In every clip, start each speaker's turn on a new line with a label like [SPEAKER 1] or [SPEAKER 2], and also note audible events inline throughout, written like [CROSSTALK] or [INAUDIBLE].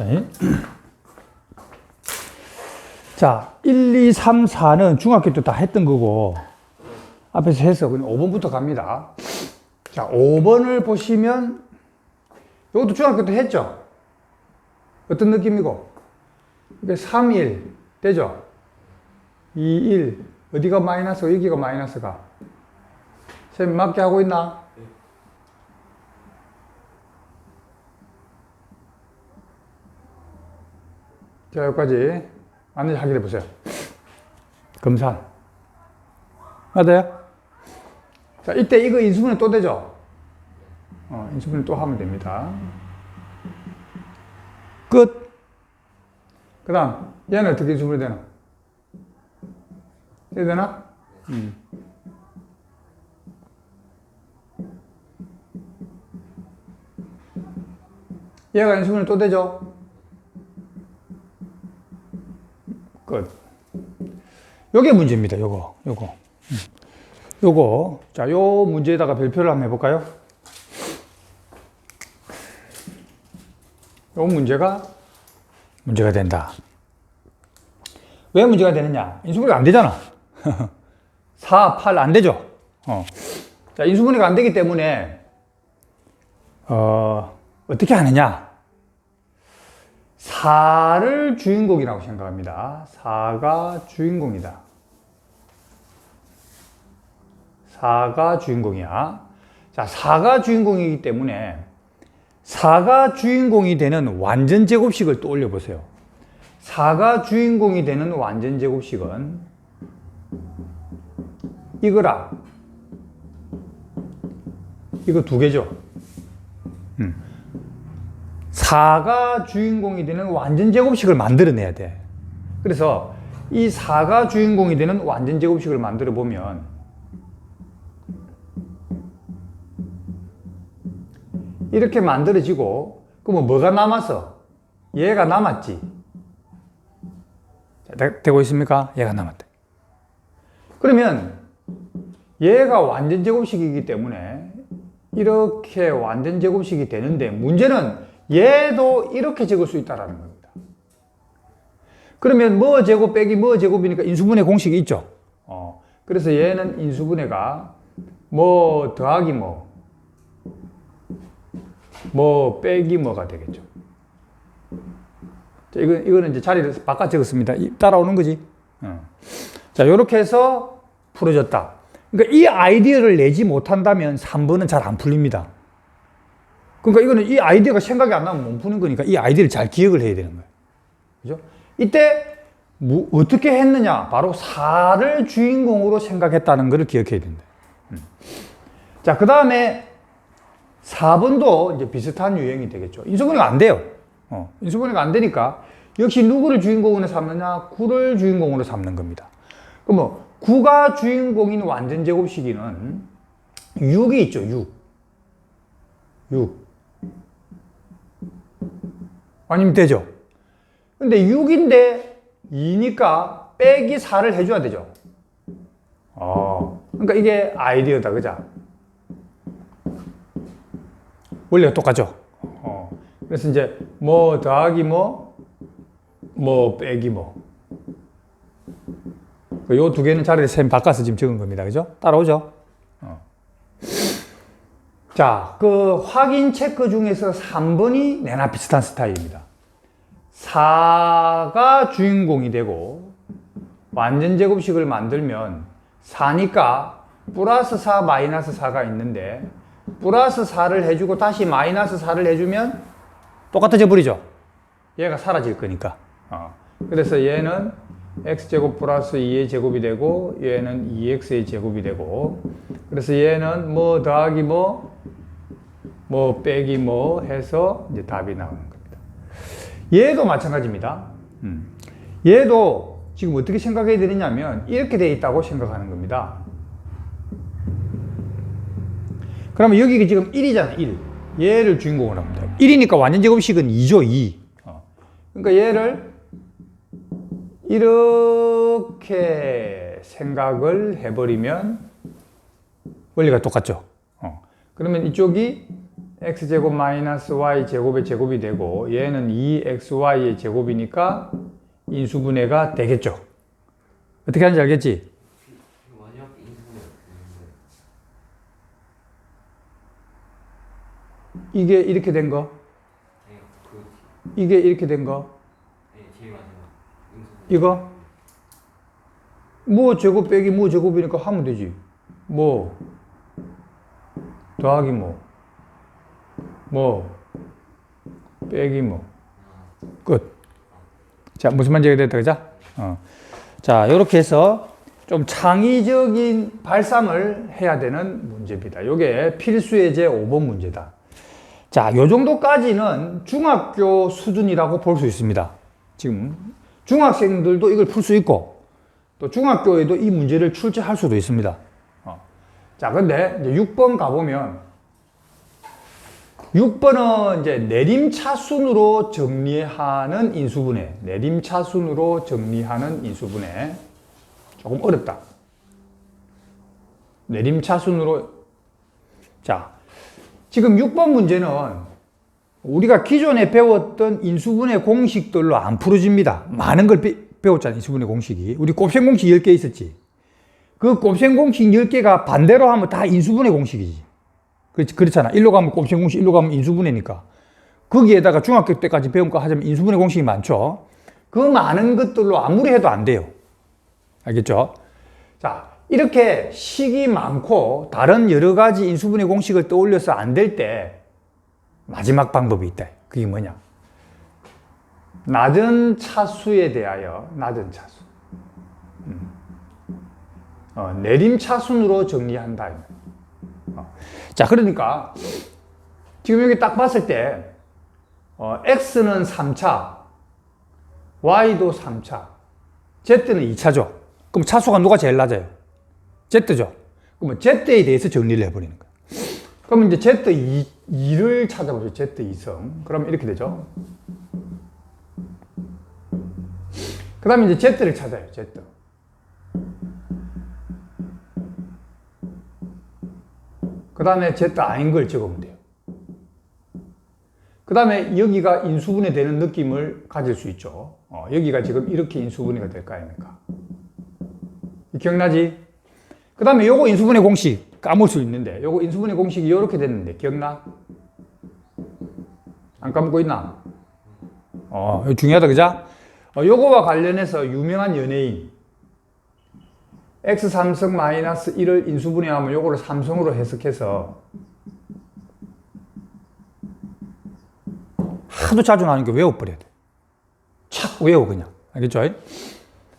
[SPEAKER 1] 자, 이- 자, 1, 2, 3, 4는 중학교 때 다 했던 거고, 앞에서 해서 그냥 5번부터 갑니다. 자, 5번을 보시면, 이것도 중학교 때 했죠? 어떤 느낌이고? 이게 3, 1, 되죠? 2, 1, 어디가 마이너스, 여기가 마이너스가? 쌤 맞게 하고 있나? 자, 여기까지 안내 확인해 보세요. 검산. 맞아요? 자, 이때 이거 인수분해 또 되죠? 어, 인수분해 또 하면 됩니다. 끝. 그 다음, 얘는 어떻게 인수분해 되나? 해야 되나? 음. 얘가 인수분해 또 되죠? 끝. 요게 문제입니다. 요거, 요거. 음. 요거. 자, 요 문제에다가 별표를 한번 해볼까요? 요 문제가 문제가 된다. 왜 문제가 되느냐? 인수분해가 안 되잖아. [LAUGHS] 4, 8 안 되죠? 어. 자, 인수분해가 안 되기 때문에, 어, 어떻게 하느냐? 4를 주인공이라고 생각합니다. 4가 주인공이다. 4가 주인공이야. 자, 4가 주인공이기 때문에 4가 주인공이 되는 완전 제곱식을 떠올려 보세요. 4가 주인공이 되는 완전 제곱식은 이거라. 이거 두 개죠. 4가 주인공이 되는 완전 제곱식을 만들어내야 돼. 그래서 이 4가 주인공이 되는 완전 제곱식을 만들어 보면 이렇게 만들어지고 그러면 뭐가 남았어? 얘가 남았지. 되고 있습니까? 얘가 남았대. 그러면 얘가 완전 제곱식이기 때문에 이렇게 완전 제곱식이 되는데 문제는 얘도 이렇게 적을 수 있다라는 겁니다. 그러면 뭐 제곱 빼기 뭐 제곱이니까 인수분해 공식이 있죠. 어, 그래서 얘는 인수분해가 뭐 더하기 뭐, 뭐 빼기 뭐가 되겠죠. 자, 이거, 이거는 이제 자리를 바꿔 적었습니다. 이- 따라오는 거지. 어. 자, 요렇게 해서 풀어졌다. 그러니까 이 아이디어를 내지 못한다면 3번은 잘 안 풀립니다. 그러니까 이거는 이 아이디어가 생각이 안 나면 못 푸는 거니까 이 아이디어를 잘 기억을 해야 되는 거예요. 그죠? 이때 뭐 어떻게 했느냐? 바로 4를 주인공으로 생각했다는 것을 기억해야 된다. 음. 자, 그 다음에 4번도 이제 비슷한 유형이 되겠죠. 인수분해가 안 돼요. 어, 인수분해가 안 되니까 역시 누구를 주인공으로 삼느냐? 9를 주인공으로 삼는 겁니다. 그럼 뭐 9가 주인공인 완전 제곱식이는 6이 있죠. 6. 6. 아니면 되죠. 근데 6인데 2니까 빼기 4를 해줘야 되죠. 어. 그러니까 이게 아이디어다, 그죠? 원리가 똑같죠. 어. 그래서 이제 뭐 더하기 뭐, 뭐 빼기 뭐. 요 두 개는 자리를 쌤 바꿔서 지금 적은 겁니다. 그죠? 따라오죠? 어. 자, 그 확인 체크 중에서 3번이 내나 비슷한 스타일입니다. 4가 주인공이 되고 완전 제곱식을 만들면 4니까 플러스 4 마이너스 4가 있는데 플러스 4를 해주고 다시 마이너스 4를 해주면 똑같아져 버리죠. 얘가 사라질 거니까. 어. 그래서 얘는 x제곱 플러스 2의 제곱이 되고 얘는 2x의 제곱이 되고 그래서 얘는 뭐 더하기 뭐, 뭐 빼기 뭐 해서 이제 답이 나오는 겁니다. 얘도 마찬가지입니다. 음. 얘도 지금 어떻게 생각해야 되느냐면 이렇게 돼 있다고 생각하는 겁니다. 그러면 여기가 지금 1이잖아, 1. 얘를 주인공으로 합니다. 1이니까 완전 제곱식은 2죠, 2. 어. 그러니까 얘를 이렇게 생각을 해버리면 원리가 똑같죠. 어. 그러면 이쪽이 x제곱 마이너스 y 제곱의 제곱이 되고 얘는 2xy의 제곱이니까 인수분해가 되겠죠. 어떻게 하는지 알겠지? 이게 이렇게 된 거, 이게 이렇게 된 거, 이거? 뭐 제곱 빼기 뭐 제곱이니까 하면 되지. 뭐 더하기 뭐, 뭐 빼기 뭐 끝. 자 무슨 말인지 됐다 그죠? 어. 자 이렇게 해서 좀 창의적인 발상을 해야 되는 문제입니다. 이게 필수의 제 5번 문제다. 자, 요 정도까지는 중학교 수준이라고 볼 수 있습니다. 지금 중학생들도 이걸 풀 수 있고 또 중학교에도 이 문제를 출제할 수도 있습니다. 어. 자, 근데 이제 6번 가보면 6번은 이제 내림차순으로 정리하는 인수분해. 내림차순으로 정리하는 인수분해. 조금 어렵다. 내림차순으로. 자, 지금 6번 문제는 우리가 기존에 배웠던 인수분해 공식들로 안 풀어집니다. 많은 걸 배, 배웠잖아, 인수분해 공식이. 우리 곱셈 공식 10개 있었지. 그 곱셈 공식 10개가 반대로 하면 다 인수분해 공식이지. 그렇잖아. 일로 가면 곱셈 공식, 일로 가면 인수분해니까. 거기에다가 중학교 때까지 배운 거 하자면 인수분해 공식이 많죠. 그 많은 것들로 아무리 해도 안 돼요. 알겠죠? 자, 이렇게 식이 많고 다른 여러 가지 인수분해 공식을 떠올려서 안 될 때 마지막 방법이 있다. 그게 뭐냐? 낮은 차수에 대하여 낮은 차수. 음. 어, 내림 차순으로 정리한다. 어. 자, 그러니까 지금 여기 딱 봤을 때 어, x는 3차, y도 3차, z는 2차죠. 그럼 차수가 누가 제일 낮아요? Z죠. 그러면 Z에 대해서 정리를 해버리는 거예요. 그럼 이제 Z2, 2를 찾아보죠. Z2성. 그럼 이렇게 되죠. 그 다음에 이제 Z를 찾아요. Z. 그 다음에 아닌 걸 적으면 돼요. 그 다음에 여기가 인수분해 되는 느낌을 가질 수 있죠. 어, 여기가 지금 이렇게 인수분해가 될 거 아닙니까? 기억나지? 그 다음에 요거 인수분해 공식 까먹을 수 있는데 요거 인수분해 공식이 이렇게 됐는데 기억나? 안 까먹고 있나? 어, 중요하다 그자? 어, 요거와 관련해서 유명한 연예인 x 삼성 마이너스 1을 인수분해하면 요거를 삼성으로 해석해서 하도 자주 나오니까 외워버려야 돼. 착 외워 그냥. 알겠죠?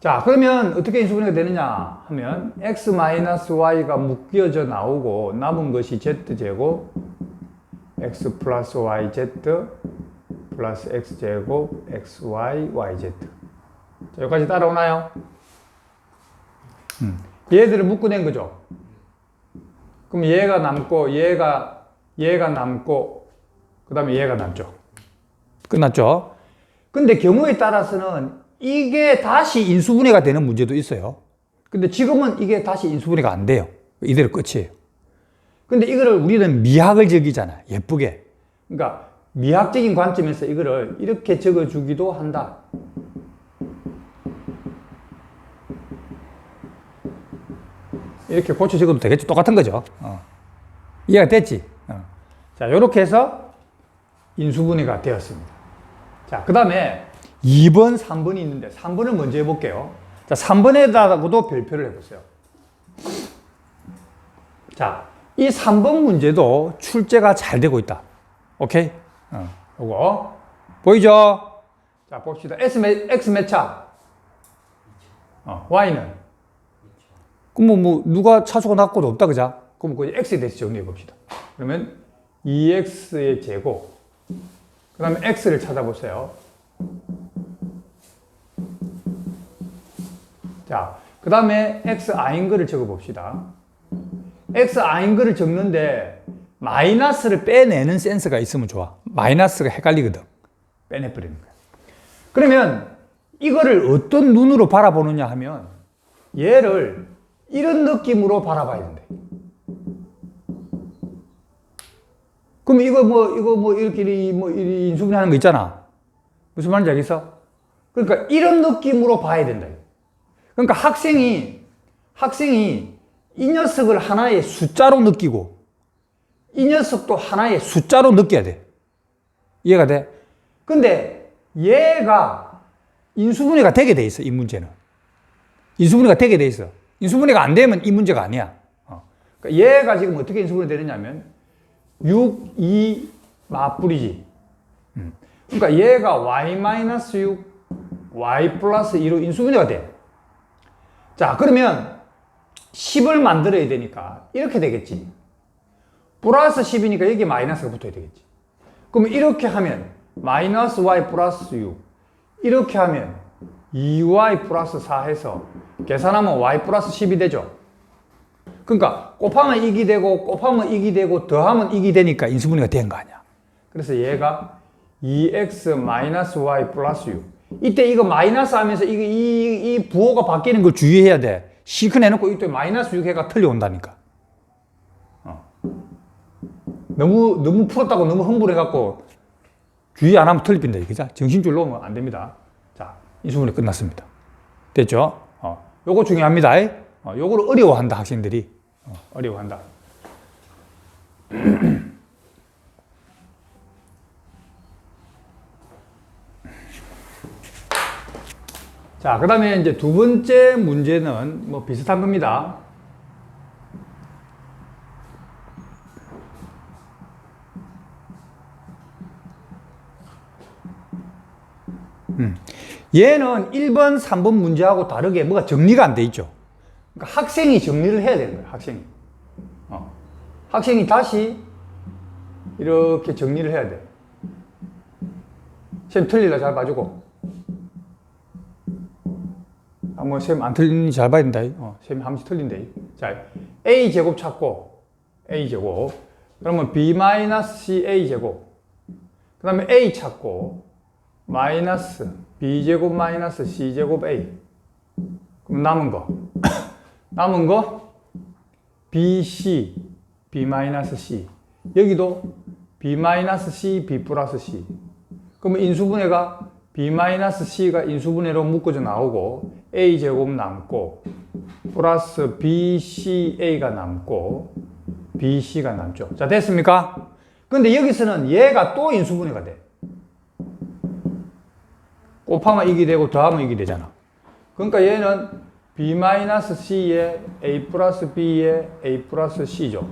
[SPEAKER 1] 자, 그러면 어떻게 인수분해가 되느냐 하면 x-y가 묶여져 나오고 남은 것이 z제곱 x 플러스 yz 플러스 x제곱 xy yz 자, 여기까지 따라오나요? 음. 얘들을 묶어낸 거죠. 그럼 얘가 남고 얘가 얘가 남고 그 다음에 얘가 남죠. 끝났죠? 근데 경우에 따라서는 이게 다시 인수분해가 되는 문제도 있어요. 근데 지금은 이게 다시 인수분해가 안 돼요. 이대로 끝이에요. 근데 이거를 우리는 미학을 적이잖아. 예쁘게. 그러니까 미학적인 관점에서 이거를 이렇게 적어주기도 한다. 이렇게 고쳐 적어도 되겠지. 똑같은 거죠. 어. 이해가 됐지? 어. 자, 이렇게 해서 인수분해가 되었습니다. 자, 그 다음에 2번, 3번이 있는데 3번을 먼저 해볼게요. 자, 3번에다가도 별표를 해보세요. 자, 이 3번 문제도 출제가 잘 되고 있다. 오케이? 어, 요거. 보이죠? 자, 봅시다. S 몇, X 몇 차? 어, Y는? 그럼 뭐, 뭐, 누가 차수가 낮고도 없다, 그자? 그럼 그 X에 대해서 정리해 봅시다. 그러면 2X의 제곱. 그 다음에 X를 찾아보세요. 자, 그 다음에 x i인 거를 적어 봅시다. x i인 거를 적는데 마이너스를 빼내는 센스가 있으면 좋아. 마이너스가 헷갈리거든. 빼내버리는 거야. 그러면 이거를 어떤 눈으로 바라보느냐 하면 얘를 이런 느낌으로 바라봐야 된대. 그럼 이거 뭐, 이거 뭐, 이렇게, 이- 뭐, 이 인수분해 하는 거 있잖아. 무슨 말인지 알겠어? 그러니까 이런 느낌으로 봐야 된다. 그러니까 학생이, 학생이 이 녀석을 하나의 숫자로 느끼고 이 녀석도 하나의 숫자로 느껴야 돼. 이해가 돼? 근데 얘가 인수분해가 되게 돼 있어, 이 문제는. 인수분해가 되게 돼 있어. 인수분해가 안 되면 이 문제가 아니야. 어. 그러니까 얘가 지금 어떻게 인수분해 되느냐면 6, 2 맞불이지. 음. 그러니까 얘가 y-6, y 플러스 2로 인수분해가 돼. 자, 그러면 10을 만들어야 되니까 이렇게 되겠지. 플러스 10이니까 여기 마이너스가 붙어야 되겠지. 그럼 이렇게 하면 마이너스 y 플러스 6 이렇게 하면 2y 플러스 4 해서 계산하면 y 플러스 10이 되죠. 그러니까 곱하면 이기 되고 곱하면 이기 되고 더하면 이기 되니까 인수분해가 된 거 아니야. 그래서 얘가 2x 마이너스 y 플러스 6 이때 이거 마이너스 하면서 이거 이, 이 부호가 바뀌는 걸 주의해야 돼. 시큰 해놓고 이때 마이너스 6 해가 틀려온다니까. 어. 너무 너무 풀었다고 너무 흥분해갖고 주의 안 하면 틀립니다. 그죠? 정신줄 놓으면 안 됩니다. 자, 인수분해 끝났습니다. 됐죠? 어, 요거 중요합니다. 어, 요거를 어려워한다, 학생들이. 어, 어려워한다. [CLEARS THROAT] 자, 그 다음에 이제 두 번째 문제는 뭐 비슷한 겁니다. 얘는 1번, 3번 문제하고 다르게 뭐가 정리가 안 돼 있죠. 그러니까 학생이 정리를 해야 되는 거예요, 학생이. 어. 학생이 다시 이렇게 정리를 해야 돼. 쌤 틀리라 잘 봐주고. 아, 뭐, 쌤 안 틀리는지 잘 봐야 된다. 어, 쌤이 한 번씩 틀린대. 자, A 제곱 찾고, A 제곱. 그러면 B 마이너스 C A 제곱. 그 다음에 A 찾고, 마이너스 b제곱 마이너스 c제곱 a. 그럼 남은 거. [COUGHS] 남은 거? Bc b 마이너스 c. 여기도 b 마이너스 c b 플러스 c. 그러면 인수분해가 b 마이너스 c가 인수분해로 묶어져 나오고 a 제곱 남고 플러스 bca가 남고 bc가 남죠. 자 됐습니까? 근데 여기서는 얘가 또 인수분해가 돼 곱하면 이게 되고 더하면 이게 되잖아. 그러니까 얘는 b-c에 a 플러스 b에 a 플러스 c죠.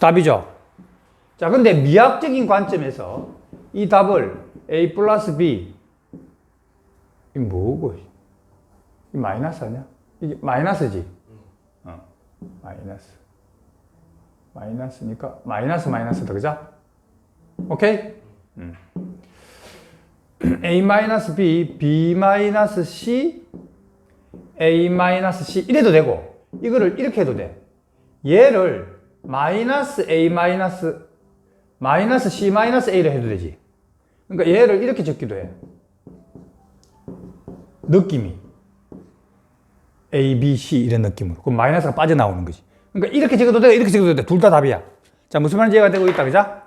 [SPEAKER 1] 답이죠. 자, 근데 미학적인 관점에서 이 답을 a 플러스 b 이 뭐고? 이 마이너스 아니야? 이게 마이너스지? 어, 마이너스. 마이너스니까 마이너스 마이너스다, 그죠? 오케이? 음. A-b, b-c, a-c 이래도 되고 이거를 이렇게 해도 돼. 얘를 마이너스 a 마이너스 마이너스 c 마이너스 a를 해도 되지. 그러니까 얘를 이렇게 적기도 해. 느낌이 a, b, c 이런 느낌으로. 그럼 마이너스가 빠져나오는 거지. 그러니까 이렇게 적어도 돼, 이렇게 적어도 돼. 둘 다 답이야. 자, 무슨 말인지 이해가 되고 있다, 그죠?